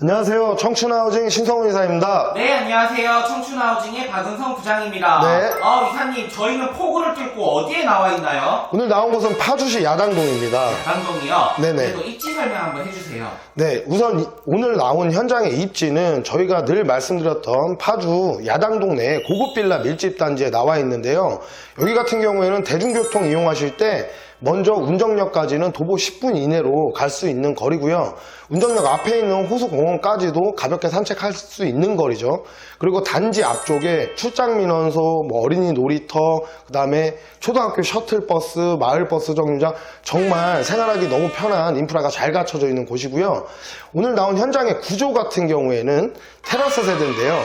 안녕하세요. 청춘하우징 신성훈 이사입니다. 네, 안녕하세요. 청춘하우징의 박은성 부장입니다. 네. 어, 이사님, 저희는 포구를 뚫고 어디에 나와 있나요? 오늘 나온 곳은 파주시 야당동입니다. 강동이요. 네네. 그리고 입지 설명 한번 해주세요. 네, 우선 이- 오늘 나온 현장의 입지는 저희가 늘 말씀드렸던 파주 야당동 내 고급 빌라 밀집 단지에 나와 있는데요. 여기 같은 경우에는 대중교통 이용하실 때 먼저 운정역까지는 도보 10분 이내로 갈 수 있는 거리고요. 운정역 앞에 있는 호수공원까지도 가볍게 산책할 수 있는 거리죠. 그리고 단지 앞쪽에 출장민원소, 뭐 어린이 놀이터, 그 다음에 초등학교 셔틀버스, 마을버스 정류장 정말 생활하기 너무 편한 인프라가 잘 갖춰져 있는 곳이고요. 오늘 나온 현장의 구조 같은 경우에는 테라스 세대인데요.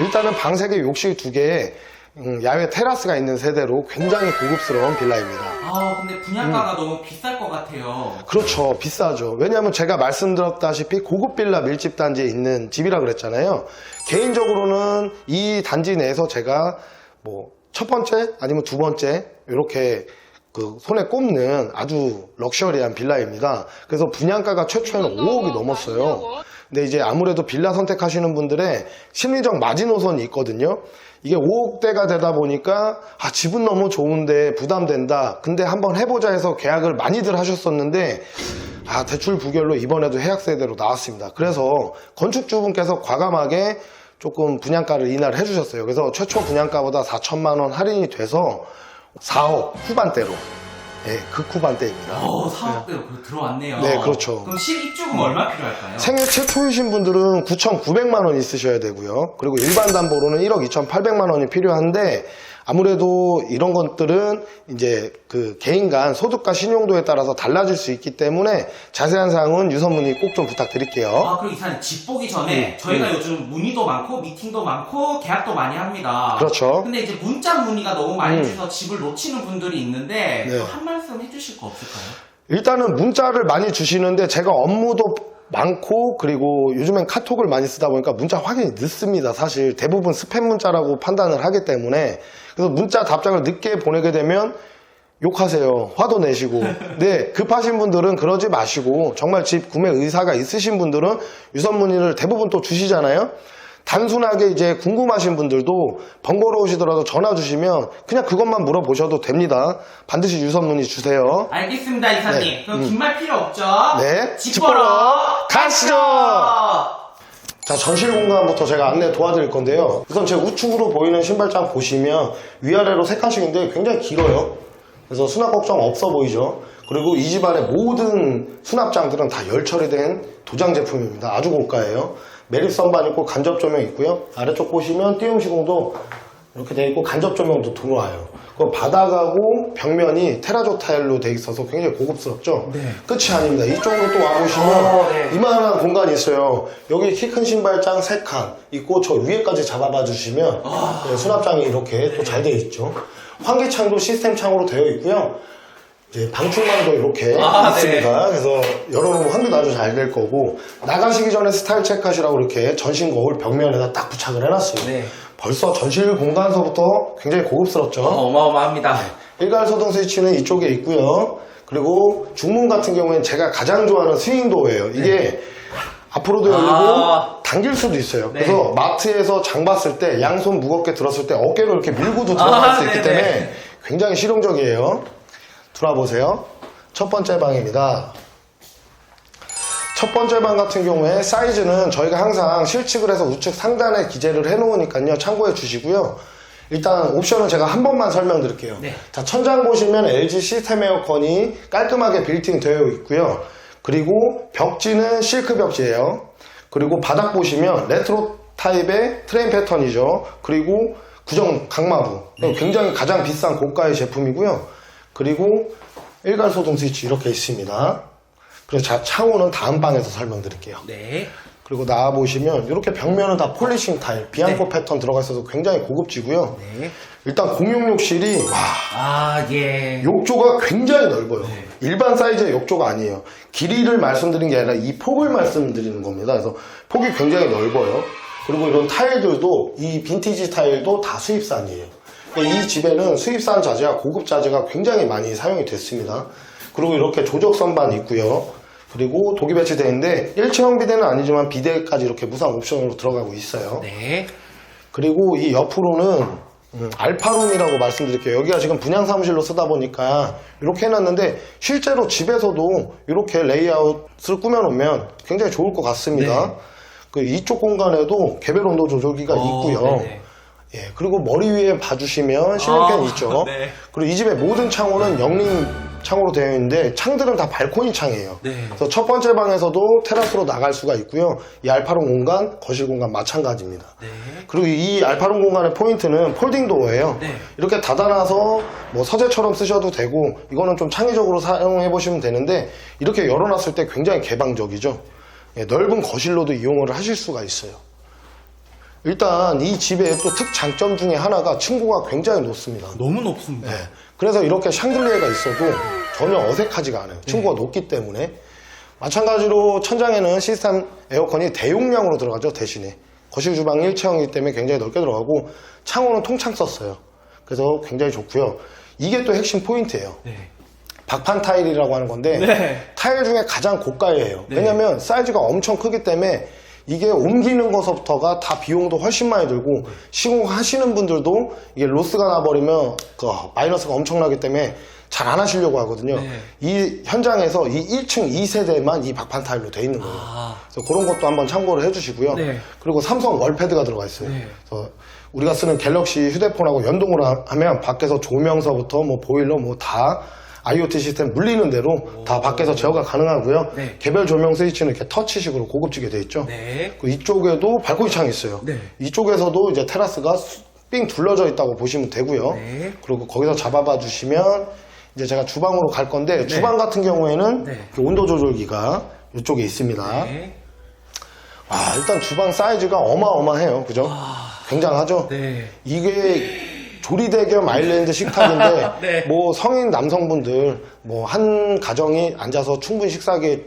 일단은 방 3개, 욕실 2개에 음, 야외 테라스가 있는 세대로 굉장히 고급스러운 빌라입니다. 아, 근데 분양가가 음. 너무 비쌀 것 같아요. 그렇죠. 비싸죠. 왜냐하면 제가 말씀드렸다시피 고급 빌라 밀집 단지에 있는 집이라 그랬잖아요. 개인적으로는 이 단지 내에서 제가 뭐 첫 번째 아니면 두 번째 이렇게 그 손에 꼽는 아주 럭셔리한 빌라입니다. 그래서 분양가가 최초에는 5억이 넘었어요. 근데 이제 아무래도 빌라 선택하시는 분들의 심리적 마지노선이 있거든요. 이게 5억대가 되다 보니까 아 집은 너무 좋은데 부담된다. 근데 한번 해보자 해서 계약을 많이들 하셨었는데 아 대출 부결로 이번에도 해약 세대로 나왔습니다. 그래서 건축주분께서 과감하게 조금 분양가를 인하를 해주셨어요. 그래서 최초 분양가보다 4천만 원 할인이 돼서 4억 후반대로 예, 극 후반대입니다. 어, 4억대로 들어왔네요. 네, 그렇죠. 그럼 실입주금 얼마 필요할까요? 생애 최초이신 분들은 9,900만 원 있으셔야 되고요. 그리고 일반 담보로는 1억 2,800만 원이 필요한데 아무래도 이런 것들은 이제 그 개인 간 소득과 신용도에 따라서 달라질 수 있기 때문에 자세한 사항은 유선문의 꼭 좀 부탁드릴게요. 아, 그리고 이사님 집 보기 전에 저희가 요즘 문의도 많고 미팅도 많고 계약도 많이 합니다. 그렇죠. 근데 이제 문자 문의가 너무 많이 음. 주셔서 집을 놓치는 분들이 있는데 네. 한 말씀 해주실 거 없을까요? 일단은 문자를 많이 주시는데 제가 업무도 많고 그리고 요즘엔 카톡을 많이 쓰다 보니까 문자 확인이 늦습니다. 사실 대부분 스팸 문자라고 판단을 하기 때문에 그래서 문자 답장을 늦게 보내게 되면 욕하세요. 화도 내시고. 네, 급하신 분들은 그러지 마시고 정말 집 구매 의사가 있으신 분들은 유선 문의를 대부분 또 주시잖아요. 단순하게 이제 궁금하신 분들도 번거로우시더라도 전화 주시면 그냥 그것만 물어보셔도 됩니다. 반드시 유선 문의 주세요. 알겠습니다, 이사님. 네. 그럼 음. 긴말 필요 없죠? 네. 집집 보러 보러 가시죠! 자, 전실 공간부터 제가 안내 도와드릴 건데요. 우선 제 우측으로 보이는 신발장 보시면 위아래로 세 칸씩인데 굉장히 길어요. 그래서 수납 걱정 없어 보이죠. 그리고 이 집안의 모든 수납장들은 다 열 처리된 도장 제품입니다. 아주 고가예요. 매립 선반 있고 간접 조명 있고요. 아래쪽 보시면 띄움 시공도 이렇게 돼 있고 간접 조명도 들어와요. 그 바닥하고 벽면이 테라조 타일로 돼 있어서 굉장히 고급스럽죠. 끝이 아닙니다. 이쪽으로 또 와보시면 어, 네. 이만한 공간이 있어요. 여기 키 큰 신발장 3칸 있고 저 위에까지 잡아봐 주시면 네, 수납장이 이렇게 또잘 되어 있죠. 환기창도 시스템 창으로 되어 있고요. 이제 방충망도 이렇게 아, 있습니다. 그래서 열어놓으면 환기도 아주 잘 될 거고 나가시기 전에 스타일 체크하시라고 이렇게 전신 거울 벽면에다 딱 부착을 해놨어요. 네. 벌써 전실 공간서부터 굉장히 고급스럽죠. 어마어마합니다. 일괄 소등 스위치는 이쪽에 있고요. 그리고 중문 같은 경우에는 제가 가장 좋아하는 스윙도어예요. 이게 앞으로도 열리고 아. 당길 수도 있어요. 네. 그래서 마트에서 장 봤을 때 양손 무겁게 들었을 때 어깨로 이렇게 밀고도 들어갈 아, 수 있기 네네. 때문에 굉장히 실용적이에요. 들어와 보세요. 첫 번째 방입니다. 첫 번째 방 같은 경우에 사이즈는 저희가 항상 실측을 해서 우측 상단에 기재를 해놓으니까요. 참고해 주시고요. 일단 옵션은 제가 한 번만 설명드릴게요. 네. 자, 천장 보시면 LG 시스템 에어컨이 깔끔하게 빌딩 되어 있고요. 그리고 벽지는 실크 벽지예요. 그리고 바닥 보시면 레트로 타입의 트레인 패턴이죠. 그리고 구정 강마부. 굉장히 가장 비싼 고가의 제품이고요. 그리고 일괄 소동 스위치 이렇게 있습니다. 그리고 자, 창호는 다음 방에서 설명드릴게요. 네. 그리고 나와 보시면 이렇게 벽면은 다 폴리싱 타일, 비앙코 네. 패턴 들어가 있어서 굉장히 고급지고요. 네. 일단 공용 욕실이 와 아, 예. 욕조가 굉장히 넓어요. 네. 일반 사이즈의 욕조가 아니에요. 길이를 말씀드린 게 아니라 이 폭을 말씀드리는 겁니다. 그래서 폭이 굉장히 넓어요. 그리고 이런 타일들도 이 빈티지 타일도 다 수입산이에요. 이 집에는 수입산 자재와 고급 자재가 굉장히 많이 사용이 됐습니다. 그리고 이렇게 조적 선반 있고요. 그리고 독이 배치되어 있는데 일체형 비대는 아니지만 비대까지 이렇게 무상 옵션으로 들어가고 있어요. 네. 그리고 이 옆으로는 음, 알파룸이라고 말씀드릴게요. 여기가 지금 분양 사무실로 쓰다 보니까 이렇게 해놨는데 실제로 집에서도 이렇게 레이아웃을 꾸며놓으면 굉장히 좋을 것 같습니다. 네. 그 이쪽 공간에도 개별 온도 조절기가 어, 있고요. 네네. 예, 그리고 머리 위에 봐주시면 실링팬 아, 있죠. 네. 그리고 이 집의 모든 창호는 영림 창호로 되어 있는데 창들은 다 발코니 창이에요. 네. 그래서 첫 번째 방에서도 테라스로 나갈 수가 있고요. 이 알파룸 공간, 거실 공간 마찬가지입니다. 네. 그리고 이 알파룸 공간의 포인트는 폴딩 도어예요. 네. 이렇게 닫아놔서 뭐 서재처럼 쓰셔도 되고 이거는 좀 창의적으로 사용해 보시면 되는데 이렇게 열어놨을 때 굉장히 개방적이죠. 예, 넓은 거실로도 이용을 하실 수가 있어요. 일단 이 집의 또 특장점 중에 하나가 층고가 굉장히 높습니다. 너무 높습니다. 네. 그래서 이렇게 샹들리에가 있어도 전혀 어색하지가 않아요. 층고가 높기 때문에. 마찬가지로 천장에는 시스템 에어컨이 대용량으로 들어가죠, 대신에. 거실 주방 일체형이기 때문에 굉장히 넓게 들어가고 창호는 통창 썼어요. 그래서 굉장히 좋고요. 이게 또 핵심 포인트예요. 네. 박판 타일이라고 하는 건데 네. 타일 중에 가장 고가예요. 네. 왜냐면 사이즈가 엄청 크기 때문에 이게 옮기는 것부터가 다 비용도 훨씬 많이 들고 시공하시는 분들도 이게 로스가 나버리면 그 마이너스가 엄청나기 때문에 잘 안 하시려고 하거든요. 네. 이 현장에서 이 1층 2세대만 이 박판 타일로 돼 있는 거예요. 아. 그래서 그런 것도 한번 참고를 해주시고요. 네. 그리고 삼성 월패드가 들어가 있어요. 네. 그래서 우리가 쓰는 갤럭시 휴대폰하고 연동을 하- 하면 밖에서 조명서부터 뭐 보일러 뭐 다 IoT 시스템 물리는 대로 다 밖에서 제어가 가능하고요. 네. 개별 조명 스위치는 이렇게 터치식으로 고급지게 돼 있죠. 네. 그 이쪽에도 발코니 창이 있어요. 네. 이쪽에서도 이제 테라스가 수- 삥 둘러져 있다고 보시면 되고요. 네. 그리고 거기서 잡아봐 주시면 이제 제가 주방으로 갈 건데 주방 같은 경우에는 네. 이렇게 온도 조절기가 이쪽에 있습니다. 네. 아, 일단 주방 사이즈가 어마어마해요. 그죠? 굉장하죠? 네. 이게 조리대 겸 아일랜드 식탁인데 네. 뭐 성인 남성분들 뭐 한 가정이 앉아서 충분히 식사하기에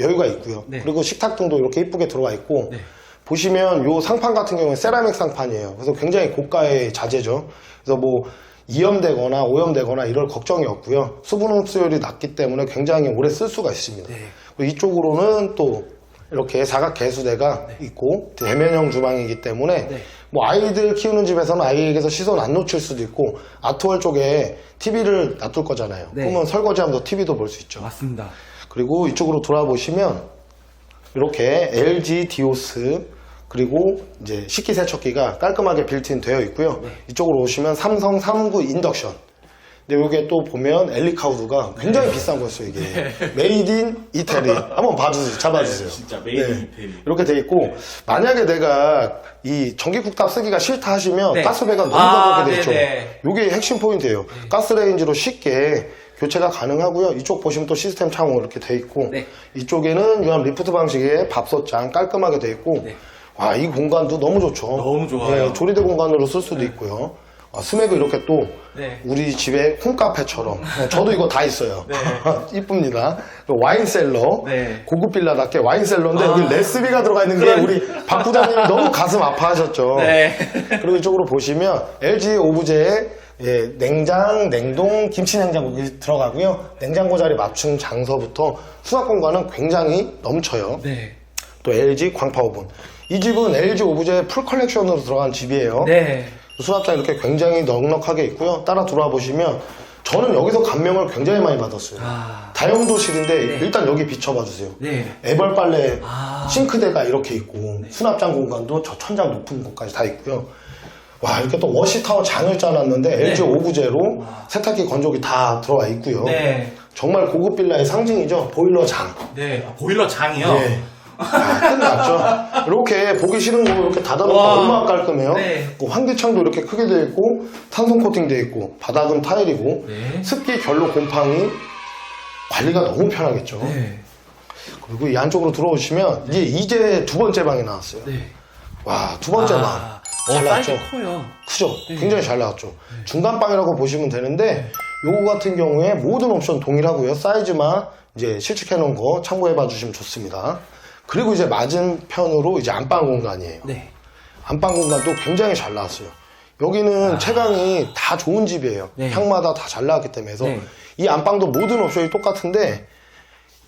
여유가 있고요. 네. 그리고 식탁 등도 이렇게 이쁘게 들어가 있고 네. 보시면 요 상판 같은 경우는 세라믹 상판이에요. 그래서 굉장히 고가의 자재죠. 그래서 뭐 이염되거나 오염되거나 이럴 걱정이 없고요. 수분 흡수율이 낮기 때문에 굉장히 오래 쓸 수가 있습니다. 네. 이쪽으로는 또 이렇게 사각 개수대가 있고 대면형 주방이기 때문에 네. 뭐 아이들 키우는 집에서는 아이에게서 시선 안 놓칠 수도 있고 아트월 쪽에 TV를 놔둘 거잖아요. 네. 그러면 설거지하면서 TV도 볼 수 있죠. 맞습니다. 그리고 이쪽으로 돌아보시면 이렇게 LG 디오스 그리고 이제 식기세척기가 깔끔하게 빌트인 되어 있고요. 네. 이쪽으로 오시면 삼성 39 인덕션. 근데 여기에 또 보면 엘리카우드가 굉장히 비싼 거였어요, 이게. 메이드 인 이태리. 한번 봐주세요. 잡아주세요. 진짜 메이드 인 이태리. 이렇게 돼 있고, 만약에 내가 이 전기쿡탑 쓰기가 싫다 하시면 네. 가스배가 너무 아, 가깝게 돼 있죠. 네네. 이게 핵심 포인트예요. 가스레인지로 쉽게 교체가 가능하고요. 이쪽 보시면 또 시스템 창호 이렇게 돼 있고, 네. 이쪽에는 유한 리프트 방식의 밥솥장 깔끔하게 돼 있고, 네. 와, 이 공간도 너무 좋죠. 너무 좋아요. 예, 조리대 공간으로 쓸 수도 있고요. 아, 스맥을 이렇게 또 네. 우리 집에 홈카페처럼 어, 저도 이거 다 있어요. 네. 이쁩니다. 그리고 와인셀러 네. 고급 빌라답게 와인셀러인데 아. 여기 레스비가 들어가 있는 게 그런- 우리 박 부장님이 너무 가슴 아파하셨죠. 네. 그리고 이쪽으로 보시면 LG 오브제의 예, 냉장, 냉동, 김치 냉장고가 들어가고요. 냉장고 자리 맞춘 장소부터 수납 공간은 굉장히 넘쳐요. 네. 또 LG 광파 오븐. 이 집은 LG 오브제 풀 컬렉션으로 들어간 집이에요. 네. 수납장 이렇게 굉장히 넉넉하게 있고요. 따라 들어와 보시면 저는 여기서 감명을 굉장히 많이 받았어요. 아. 다용도실인데 일단 여기 비춰봐 주세요. 네. 애벌 빨래 아. 싱크대가 이렇게 있고 수납장 공간도 저 천장 높은 곳까지 다 있고요. 와 이렇게 또 워시타워 장을 짜놨는데 LG 오브제로 세탁기 건조기 다 들어와 있고요. 네. 정말 고급 빌라의 상징이죠. 보일러 장. 네. 아, 보일러 장이요? 예. 아, 끝났죠. 이렇게 보기 싫은 거 이렇게 닫아놓고 와. 얼마나 깔끔해요. 네. 그 환기창도 이렇게 크게 되어 있고 탄성 코팅 되어 있고 바닥은 타일이고 네. 습기 결로 곰팡이 관리가 너무 편하겠죠. 네. 그리고 이 안쪽으로 들어오시면 이제 이제 두 번째 방이 나왔어요. 네. 와 두 번째 아. 방. 어, 잘 사이즈 나왔죠. 커요. 크죠? 네. 굉장히 잘 나왔죠. 중간 방이라고 보시면 되는데 요거 같은 경우에 모든 옵션 동일하고요. 사이즈만 이제 실측해 놓은 거 참고해 봐 주시면 좋습니다. 그리고 이제 맞은편으로 이제 안방 공간이에요. 네. 안방 공간도 굉장히 잘 나왔어요. 여기는 채광이 다 좋은 집이에요. 네. 향마다 다 잘 나왔기 때문에 그래서 네. 이 안방도 모든 옵션이 똑같은데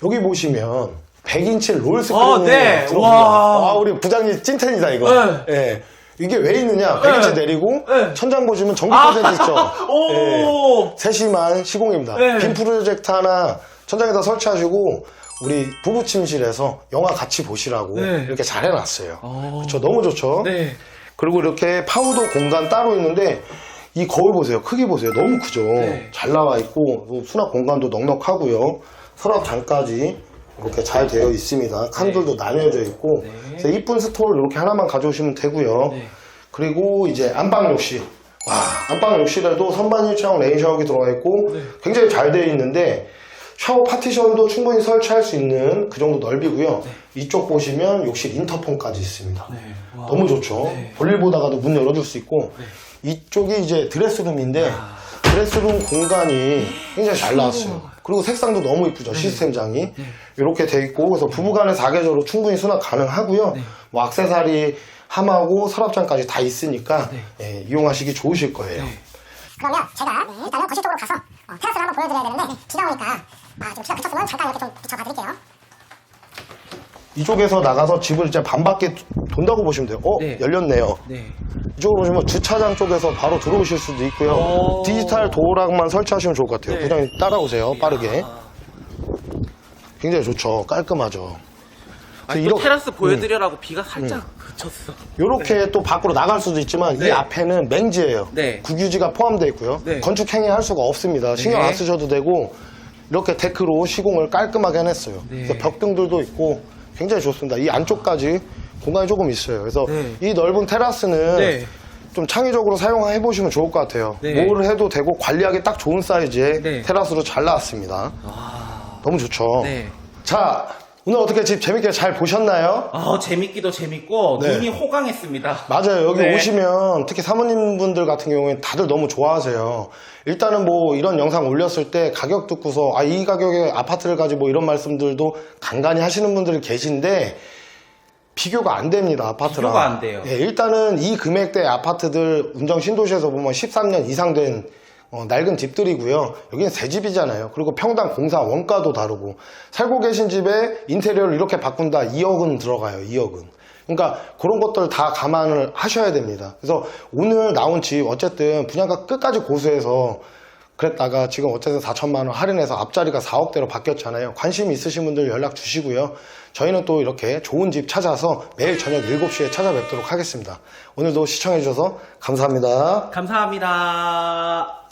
여기 보시면 100인치 롤 스크린이 어, 네. 들어옵니다. 와. 아, 우리 부장님 찐텐이다 이거. 네. 예. 이게 왜 있느냐? 100인치 네. 내리고 네. 천장 보시면 전기 커튼 있죠. 예. 오! 세심한 시공입니다. 네. 빔 프로젝트 하나 천장에다 설치하시고 우리 부부 침실에서 영화 같이 보시라고 네. 이렇게 잘 해놨어요. 어. 그렇죠. 너무 좋죠. 네. 그리고 이렇게 파우더 공간 따로 있는데 이 거울 보세요. 크기 보세요. 너무 크죠. 네. 잘 나와 있고 또 수납 공간도 넉넉하고요. 서랍장까지 이렇게 잘 되어 있습니다. 칸들도 나뉘어져 있고 네. 이쁜 스토어를 이렇게 하나만 가져오시면 되고요. 네. 그리고 이제 안방 욕실. 와, 안방 욕실에도 선반 일체형 레인 샤워기 들어가 있고 네. 굉장히 잘 되어 있는데 샤워 파티션도 충분히 설치할 수 있는 그 정도 넓이고요. 이쪽 보시면 욕실 인터폰까지 있습니다. 네. 와. 너무 좋죠. 네. 볼일 보다가도 문 열어줄 수 있고 이쪽이 이제 드레스룸인데 아. 드레스룸 공간이 굉장히 잘 나왔어요. 그리고 색상도 너무 네. 이쁘죠. 시스템장이 이렇게 돼 있고 그래서 부부간의 사계절로 충분히 수납 가능하고요. 네. 뭐 액세서리 함하고 서랍장까지 다 있으니까 네. 예, 이용하시기 좋으실 거예요. 그러면 제가 일단은 거실 쪽으로 가서 어, 테라스를 한번 보여드려야 되는데 비가 오니까 아, 좀 비가 그쳤으면 잠깐 이렇게 좀 비춰봐 드릴게요. 이쪽에서 나가서 집을 이제 반바퀴 돈다고 보시면 돼요. 어 네. 열렸네요. 네. 이쪽으로 보시면 주차장 쪽에서 바로 들어오실 수도 있고요. 오. 디지털 도어락만 설치하시면 좋을 것 같아요. 네. 부장님 따라오세요. 빠르게. 굉장히 좋죠. 깔끔하죠. 아니, 또 이렇게- 테라스 보여드리라고 비가 살짝 그쳤어. 이렇게 또 밖으로 나갈 수도 있지만 네. 이 앞에는 맹지예요. 네. 국유지가 포함되어 있고요. 네. 건축 행위 할 수가 없습니다. 신경 네. 안 쓰셔도 되고 이렇게 데크로 시공을 깔끔하게 해냈어요. 네. 그래서 벽등들도 있고 굉장히 좋습니다. 이 안쪽까지 공간이 조금 있어요. 그래서 네. 이 넓은 테라스는 네. 좀 창의적으로 사용해 보시면 좋을 것 같아요. 네. 뭘 해도 되고 관리하기 딱 좋은 사이즈의 네. 테라스로 잘 나왔습니다. 와. 너무 좋죠. 네. 자, 오늘 어떻게 집 재밌게 잘 보셨나요? 아, 재밌기도 재밌고 네. 눈이 호강했습니다. 맞아요. 여기 네. 오시면 특히 사모님분들 같은 경우에는 다들 너무 좋아하세요. 일단은 뭐 이런 영상 올렸을 때 가격 듣고서 아, 이 가격에 아파트를 가지 뭐 이런 말씀들도 간간히 하시는 분들이 계신데 비교가 안 됩니다. 아파트랑. 비교가 안 돼요. 예, 일단은 이 금액대 아파트들 운정 신도시에서 보면 13년 이상 된 어, 낡은 집들이고요. 여기는 새 집이잖아요. 그리고 평당 공사 원가도 다르고 살고 계신 집에 인테리어를 이렇게 바꾼다 2억은 들어가요. 2억은. 그러니까 그런 것들 다 감안을 하셔야 됩니다. 그래서 오늘 나온 집 어쨌든 분양가 끝까지 고수해서 그랬다가 지금 어쨌든 4천만 원 할인해서 앞자리가 4억대로 바뀌었잖아요. 관심 있으신 분들 연락 주시고요. 저희는 또 이렇게 좋은 집 찾아서 매일 저녁 7시에 찾아뵙도록 하겠습니다. 오늘도 시청해 주셔서 감사합니다. 감사합니다.